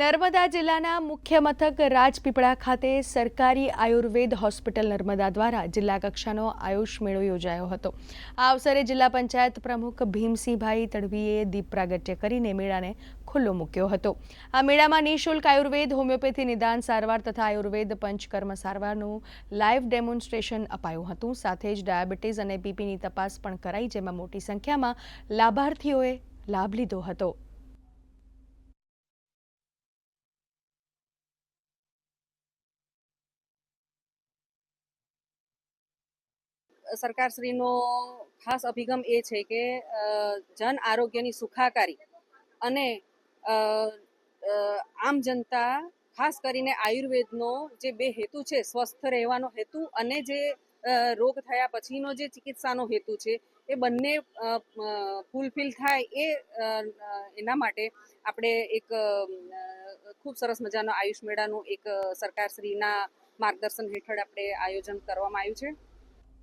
નર્મદા જિલ્લાના મુખ્ય મથક રાજપીપળા ખાતે સરકારી આયુર્વેદ હોસ્પિટલ નર્મદા દ્વારા જિલ્લા કક્ષાનો આયુષ મેળો યોજાયો હતો. આ અવસરે જિલ્લા પંચાયત પ્રમુખ ભીમસિંહભાઈ તડવીએ દીપ પ્રાગટ્ય કરીને મેળાને ખુલ્લો મૂક્યો હતો. આ મેળામાં નિઃશુલ્ક આયુર્વેદ, હોમિયોપેથી નિદાન, સારવાર તથા આયુર્વેદ પંચકર્મ સારવારનું લાઈવ ડેમોન્સ્ટ્રેશન અપાયું હતું. સાથે જ ડાયાબિટીસ અને બીપીની તપાસ પણ કરાઈ, જેમાં મોટી સંખ્યામાં લાભાર્થીઓએ લાભ લીધો હતો. સરકારશ્રીનો ખાસ અભિગમ એ છે કે જન આરોગ્યની સુખાકારી અને આમ જનતા ખાસ કરીને આયુર્વેદનો જે બે હેતુ છે, સ્વસ્થ રહેવાનો હેતુ અને જે રોગ થયા પછીનો જે ચિકિત્સાનો હેતુ છે, એ બંને ફૂલફિલ થાય એ એના માટે આપણે એક ખૂબ સરસ મજાનો આયુષ મેળાનું એક સરકારશ્રીના માર્ગદર્શન હેઠળ આપણે આયોજન કરવામાં આવ્યું છે.